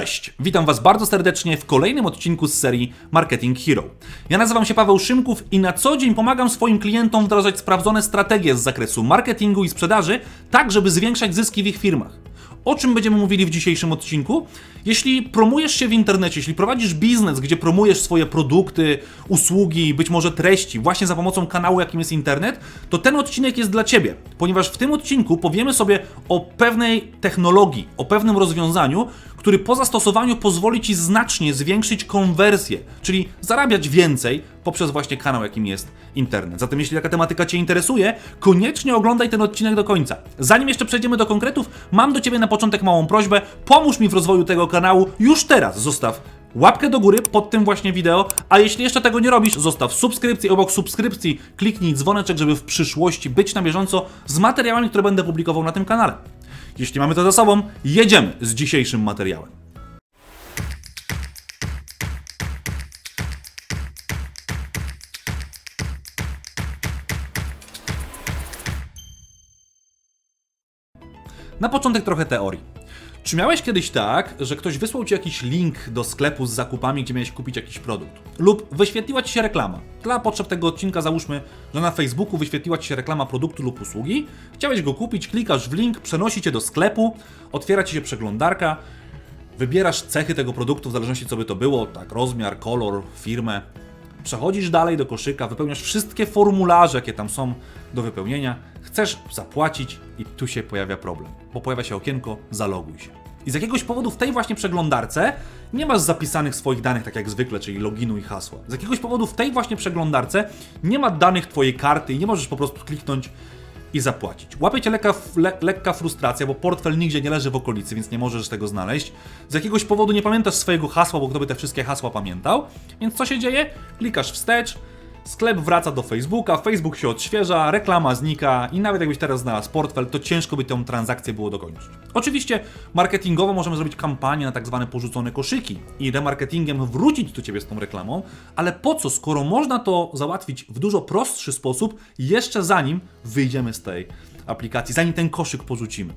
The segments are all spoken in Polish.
Cześć, witam Was bardzo serdecznie w kolejnym odcinku z serii Marketing Hero. Ja nazywam się Paweł Szymków i na co dzień pomagam swoim klientom wdrażać sprawdzone strategie z zakresu marketingu i sprzedaży, tak żeby zwiększać zyski w ich firmach. O czym będziemy mówili w dzisiejszym odcinku? Jeśli promujesz się w internecie, jeśli prowadzisz biznes, gdzie promujesz swoje produkty, usługi, być może treści, właśnie za pomocą kanału, jakim jest internet, to ten odcinek jest dla Ciebie, ponieważ w tym odcinku powiemy sobie o pewnej technologii, o pewnym rozwiązaniu, który po zastosowaniu pozwoli Ci znacznie zwiększyć konwersję, czyli zarabiać więcej poprzez właśnie kanał, jakim jest internet. Zatem jeśli taka tematyka Cię interesuje, koniecznie oglądaj ten odcinek do końca. Zanim jeszcze przejdziemy do konkretów, mam do Ciebie na początek małą prośbę, pomóż mi w rozwoju tego kanału już teraz. Zostaw łapkę do góry pod tym właśnie wideo, a jeśli jeszcze tego nie robisz, zostaw subskrypcję, obok subskrypcji kliknij dzwoneczek, żeby w przyszłości być na bieżąco z materiałami, które będę publikował na tym kanale. Jeśli mamy to za sobą, jedziemy z dzisiejszym materiałem. Na początek trochę teorii. Czy miałeś kiedyś tak, że ktoś wysłał ci jakiś link do sklepu z zakupami, gdzie miałeś kupić jakiś produkt? Lub wyświetliła ci się reklama? Dla potrzeb tego odcinka załóżmy, że na Facebooku wyświetliła ci się reklama produktu lub usługi, chciałeś go kupić, klikasz w link, przenosi cię do sklepu, otwiera ci się przeglądarka, wybierasz cechy tego produktu w zależności co by to było, tak, rozmiar, kolor, firmę. Przechodzisz dalej do koszyka, wypełniasz wszystkie formularze, jakie tam są do wypełnienia, chcesz zapłacić i tu się pojawia problem, bo pojawia się okienko zaloguj się. I z jakiegoś powodu w tej właśnie przeglądarce nie masz zapisanych swoich danych tak jak zwykle, czyli loginu i hasła. Z jakiegoś powodu w tej właśnie przeglądarce nie ma danych twojej karty i nie możesz po prostu kliknąć i zapłacić. Łapie cię lekka, le, lekka frustracja, bo portfel nigdzie nie leży w okolicy, więc nie możesz tego znaleźć. Z jakiegoś powodu nie pamiętasz swojego hasła, bo kto by te wszystkie hasła pamiętał. Więc co się dzieje? Klikasz wstecz, Sklep wraca do Facebooka, Facebook się odświeża, reklama znika i nawet jakbyś teraz znalazł portfel, to ciężko by tę transakcję było dokończyć. Oczywiście marketingowo możemy zrobić kampanię na tak zwane porzucone koszyki i remarketingiem wrócić do Ciebie z tą reklamą, ale po co, skoro można to załatwić w dużo prostszy sposób, jeszcze zanim wyjdziemy z tej aplikacji, zanim ten koszyk porzucimy.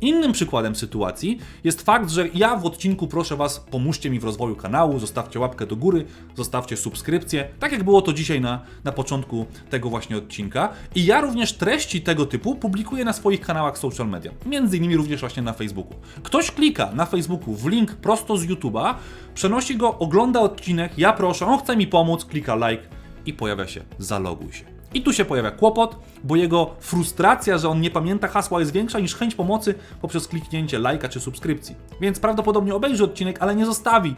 Innym przykładem sytuacji jest fakt, że ja w odcinku proszę Was, pomóżcie mi w rozwoju kanału, zostawcie łapkę do góry, zostawcie subskrypcję, tak jak było to dzisiaj na, na początku tego właśnie odcinka. I ja również treści tego typu publikuję na swoich kanałach social media, między innymi również właśnie na Facebooku. Ktoś klika na Facebooku w link prosto z YouTube'a, przenosi go, ogląda odcinek, ja proszę, on chce mi pomóc, klika like i pojawia się zaloguj się. I tu się pojawia kłopot, bo jego frustracja, że on nie pamięta hasła jest większa niż chęć pomocy poprzez kliknięcie lajka czy subskrypcji. Więc prawdopodobnie obejrzy odcinek, ale nie zostawi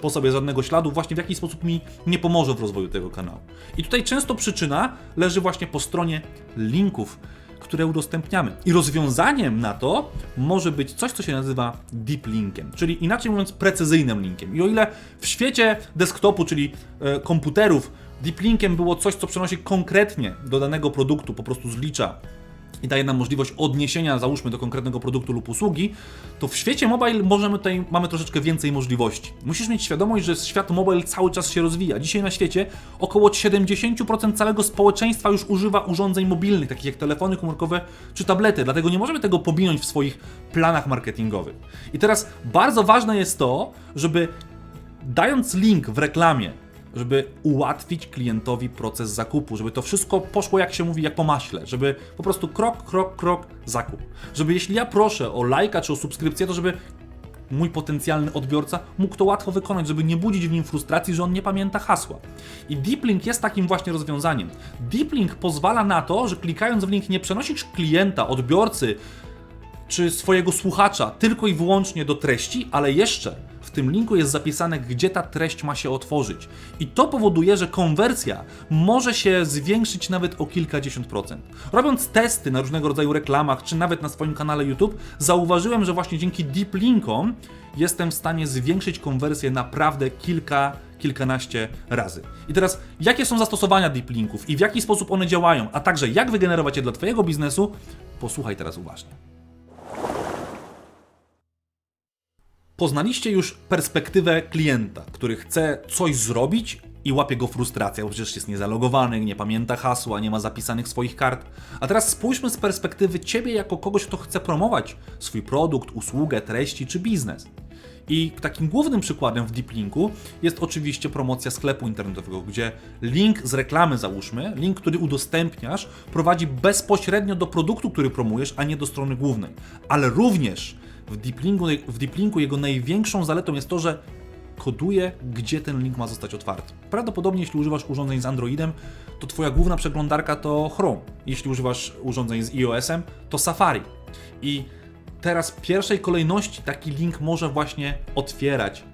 po sobie żadnego śladu, właśnie w jaki sposób mi nie pomoże w rozwoju tego kanału. I tutaj często przyczyna leży właśnie po stronie linków, które udostępniamy. I rozwiązaniem na to może być coś, co się nazywa deep linkiem, czyli inaczej mówiąc precyzyjnym linkiem. I o ile w świecie desktopu, czyli e, komputerów, Deep linkiem było coś, co przenosi konkretnie do danego produktu, po prostu zlicza i daje nam możliwość odniesienia, załóżmy, do konkretnego produktu lub usługi, to w świecie mobile możemy tutaj, mamy troszeczkę więcej możliwości. Musisz mieć świadomość, że świat mobile cały czas się rozwija. Dzisiaj na świecie około 70% całego społeczeństwa już używa urządzeń mobilnych, takich jak telefony komórkowe czy tablety, dlatego nie możemy tego pominąć w swoich planach marketingowych. I teraz bardzo ważne jest to, żeby dając link w reklamie żeby ułatwić klientowi proces zakupu, żeby to wszystko poszło, jak się mówi, jak po maśle, żeby po prostu krok, krok, krok, zakup. Żeby jeśli ja proszę o lajka czy o subskrypcję, to żeby mój potencjalny odbiorca mógł to łatwo wykonać, żeby nie budzić w nim frustracji, że on nie pamięta hasła. I Deep Link jest takim właśnie rozwiązaniem. Deep Link pozwala na to, że klikając w link nie przenosisz klienta, odbiorcy czy swojego słuchacza tylko i wyłącznie do treści, ale jeszcze w tym linku jest zapisane, gdzie ta treść ma się otworzyć. I to powoduje, że konwersja może się zwiększyć nawet o kilkadziesiąt procent. Robiąc testy na różnego rodzaju reklamach, czy nawet na swoim kanale YouTube, zauważyłem, że właśnie dzięki deep linkom jestem w stanie zwiększyć konwersję naprawdę kilka, kilkanaście razy. I teraz, jakie są zastosowania deep linków i w jaki sposób one działają, a także jak wygenerować je dla Twojego biznesu, posłuchaj teraz uważnie. Poznaliście już perspektywę klienta, który chce coś zrobić i łapie go frustracja, bo przecież jest niezalogowany, nie pamięta hasła, nie ma zapisanych swoich kart. A teraz spójrzmy z perspektywy ciebie jako kogoś, kto chce promować swój produkt, usługę, treści czy biznes. I takim głównym przykładem w Deep Linku jest oczywiście promocja sklepu internetowego, gdzie link z reklamy załóżmy, link, który udostępniasz, prowadzi bezpośrednio do produktu, który promujesz, a nie do strony głównej. Ale również w Deep Linku, w Deep Linku jego największą zaletą jest to, że koduje, gdzie ten link ma zostać otwarty. Prawdopodobnie, jeśli używasz urządzeń z Androidem, to Twoja główna przeglądarka to Chrome. Jeśli używasz urządzeń z iOS-em, to Safari. I teraz w pierwszej kolejności taki link może właśnie otwierać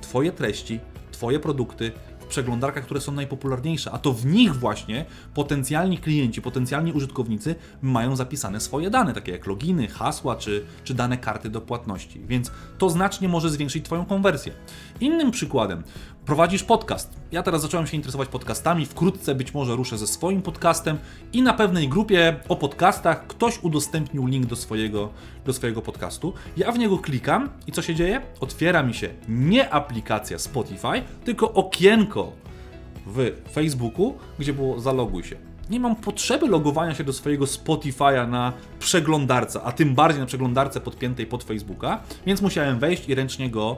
Twoje treści, Twoje produkty przeglądarkach, które są najpopularniejsze, a to w nich właśnie potencjalni klienci, potencjalni użytkownicy mają zapisane swoje dane, takie jak loginy, hasła czy, czy dane karty do płatności, więc to znacznie może zwiększyć Twoją konwersję. Innym przykładem, prowadzisz podcast. Ja teraz zacząłem się interesować podcastami, wkrótce być może ruszę ze swoim podcastem i na pewnej grupie o podcastach ktoś udostępnił link do swojego, do swojego podcastu. Ja w niego klikam i co się dzieje? Otwiera mi się nie aplikacja Spotify, tylko okienko w Facebooku, gdzie było zaloguj się. Nie mam potrzeby logowania się do swojego Spotify'a na przeglądarce, a tym bardziej na przeglądarce podpiętej pod Facebooka, więc musiałem wejść i ręcznie go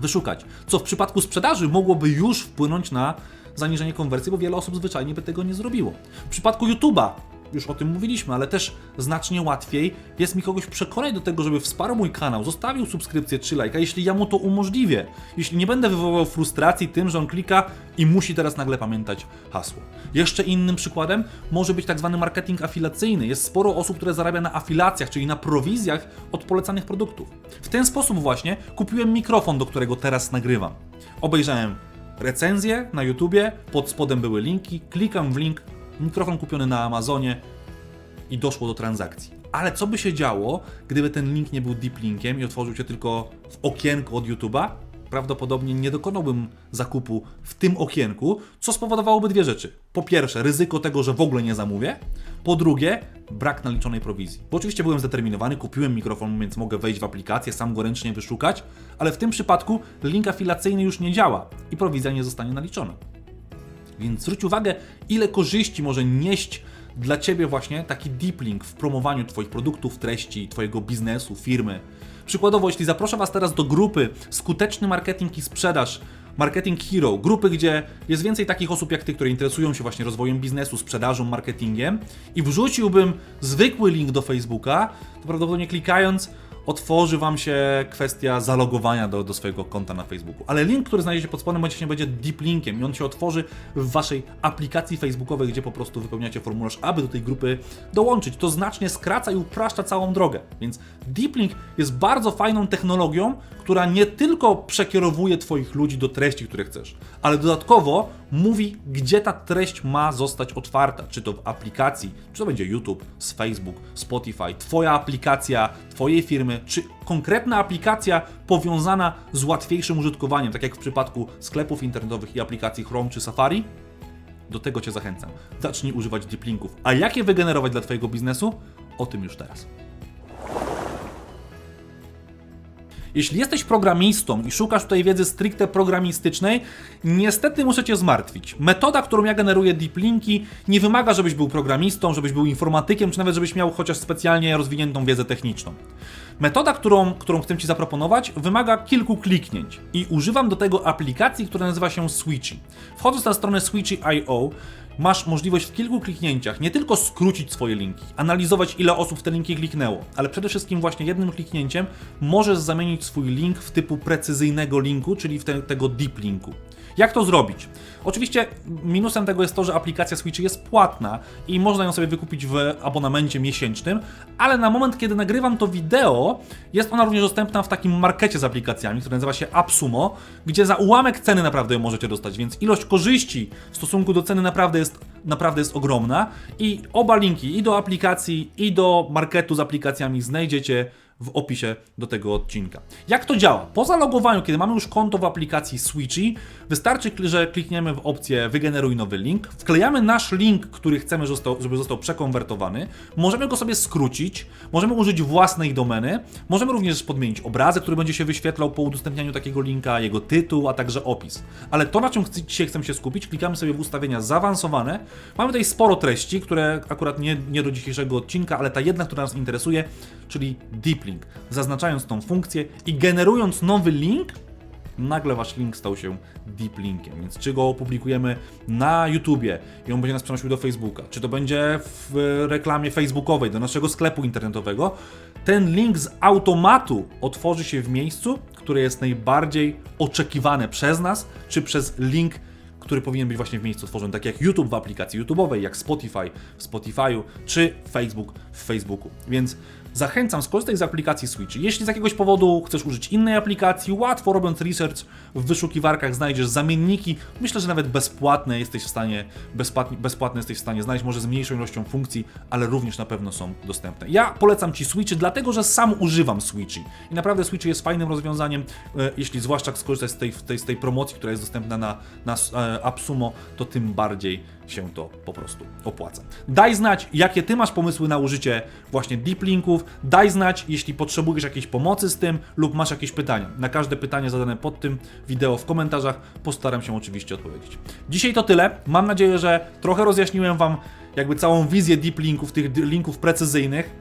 wyszukać. Co w przypadku sprzedaży mogłoby już wpłynąć na zaniżenie konwersji, bo wiele osób zwyczajnie by tego nie zrobiło. W przypadku YouTube'a już o tym mówiliśmy, ale też znacznie łatwiej jest mi kogoś przekonać do tego, żeby wsparł mój kanał, zostawił subskrypcję czy lajka, jeśli ja mu to umożliwię. Jeśli nie będę wywoływał frustracji tym, że on klika i musi teraz nagle pamiętać hasło. Jeszcze innym przykładem może być tak zwany marketing afilacyjny. Jest sporo osób, które zarabia na afilacjach, czyli na prowizjach od polecanych produktów. W ten sposób właśnie kupiłem mikrofon, do którego teraz nagrywam. Obejrzałem recenzję na YouTubie, pod spodem były linki, klikam w link, mikrofon kupiony na Amazonie i doszło do transakcji. Ale co by się działo, gdyby ten link nie był deep linkiem i otworzył się tylko w okienku od YouTube'a? Prawdopodobnie nie dokonałbym zakupu w tym okienku, co spowodowałoby dwie rzeczy. Po pierwsze, ryzyko tego, że w ogóle nie zamówię. Po drugie, brak naliczonej prowizji. Bo oczywiście byłem zdeterminowany, kupiłem mikrofon, więc mogę wejść w aplikację, sam go ręcznie wyszukać, ale w tym przypadku link afilacyjny już nie działa i prowizja nie zostanie naliczona. Więc zwróć uwagę, ile korzyści może nieść dla Ciebie właśnie taki deep link w promowaniu Twoich produktów, treści, Twojego biznesu, firmy. Przykładowo, jeśli zaproszę Was teraz do grupy Skuteczny Marketing i Sprzedaż, Marketing Hero, grupy, gdzie jest więcej takich osób jak Ty, które interesują się właśnie rozwojem biznesu, sprzedażą, marketingiem i wrzuciłbym zwykły link do Facebooka, to prawdopodobnie klikając otworzy Wam się kwestia zalogowania do, do swojego konta na Facebooku. Ale link, który znajdziecie pod spodem, będzie, będzie deep linkiem i on się otworzy w Waszej aplikacji facebookowej, gdzie po prostu wypełniacie formularz, aby do tej grupy dołączyć. To znacznie skraca i upraszcza całą drogę. Więc deep link jest bardzo fajną technologią, która nie tylko przekierowuje Twoich ludzi do treści, które chcesz, ale dodatkowo mówi, gdzie ta treść ma zostać otwarta. Czy to w aplikacji, czy to będzie YouTube, z Facebook, Spotify, Twoja aplikacja, Twojej firmy, czy konkretna aplikacja powiązana z łatwiejszym użytkowaniem, tak jak w przypadku sklepów internetowych i aplikacji Chrome czy Safari. Do tego Cię zachęcam. Zacznij używać deep linków. A jak je wygenerować dla Twojego biznesu? O tym już teraz. Jeśli jesteś programistą i szukasz tutaj wiedzy stricte programistycznej, niestety muszę Cię zmartwić. Metoda, którą ja generuję deep linki, nie wymaga, żebyś był programistą, żebyś był informatykiem, czy nawet żebyś miał chociaż specjalnie rozwiniętą wiedzę techniczną. Metoda, którą, którą chcę Ci zaproponować, wymaga kilku kliknięć i używam do tego aplikacji, która nazywa się Switchy. Wchodząc na stronę Switchy.io, masz możliwość w kilku kliknięciach nie tylko skrócić swoje linki, analizować ile osób w te linki kliknęło, ale przede wszystkim właśnie jednym kliknięciem możesz zamienić swój link w typu precyzyjnego linku, czyli w te, tego deep linku. Jak to zrobić? Oczywiście minusem tego jest to, że aplikacja Switch jest płatna i można ją sobie wykupić w abonamencie miesięcznym, ale na moment, kiedy nagrywam to wideo, jest ona również dostępna w takim markecie z aplikacjami, który nazywa się AppSumo, gdzie za ułamek ceny naprawdę ją możecie dostać, więc ilość korzyści w stosunku do ceny naprawdę jest, naprawdę jest ogromna i oba linki i do aplikacji i do marketu z aplikacjami znajdziecie w opisie do tego odcinka. Jak to działa? Po zalogowaniu, kiedy mamy już konto w aplikacji Switchy, wystarczy, że klikniemy w opcję wygeneruj nowy link, wklejamy nasz link, który chcemy, żeby został przekonwertowany, możemy go sobie skrócić, możemy użyć własnej domeny, możemy również podmienić obrazek, który będzie się wyświetlał po udostępnianiu takiego linka, jego tytuł, a także opis. Ale to, na czym dzisiaj chcemy się skupić, klikamy sobie w ustawienia zaawansowane. Mamy tutaj sporo treści, które akurat nie, nie do dzisiejszego odcinka, ale ta jedna, która nas interesuje, czyli deep zaznaczając tą funkcję i generując nowy link, nagle wasz link stał się deep linkiem. Więc czy go opublikujemy na YouTubie i on będzie nas przenosił do Facebooka, czy to będzie w reklamie facebookowej do naszego sklepu internetowego, ten link z automatu otworzy się w miejscu, które jest najbardziej oczekiwane przez nas, czy przez link który powinien być właśnie w miejscu tworzony, tak jak YouTube w aplikacji YouTube'owej, jak Spotify w Spotify'u, czy Facebook w Facebooku. Więc zachęcam, skorzystaj z aplikacji Switch. Jeśli z jakiegoś powodu chcesz użyć innej aplikacji, łatwo robiąc research w wyszukiwarkach znajdziesz zamienniki. Myślę, że nawet bezpłatne jesteś w stanie, bezpłatnie, bezpłatne jesteś w stanie znaleźć, może z mniejszą ilością funkcji, ale również na pewno są dostępne. Ja polecam Ci Switchy, dlatego że sam używam Switchy. I naprawdę Switch jest fajnym rozwiązaniem, e, jeśli zwłaszcza skorzystać z tej, tej, z tej promocji, która jest dostępna na, na e, AppSumo, to tym bardziej się to po prostu opłaca. Daj znać, jakie Ty masz pomysły na użycie właśnie deep linków. Daj znać, jeśli potrzebujesz jakiejś pomocy z tym lub masz jakieś pytania. Na każde pytanie zadane pod tym wideo w komentarzach postaram się oczywiście odpowiedzieć. Dzisiaj to tyle. Mam nadzieję, że trochę rozjaśniłem Wam jakby całą wizję deep linków, tych linków precyzyjnych.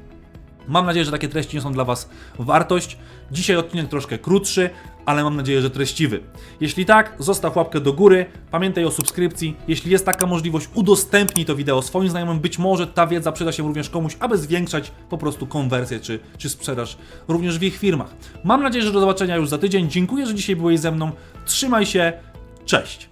Mam nadzieję, że takie treści niosą dla Was wartość. Dzisiaj odcinek troszkę krótszy, ale mam nadzieję, że treściwy. Jeśli tak, zostaw łapkę do góry, pamiętaj o subskrypcji. Jeśli jest taka możliwość, udostępnij to wideo swoim znajomym. Być może ta wiedza przyda się również komuś, aby zwiększać po prostu konwersję czy, czy sprzedaż również w ich firmach. Mam nadzieję, że do zobaczenia już za tydzień. Dziękuję, że dzisiaj byłeś ze mną. Trzymaj się. Cześć!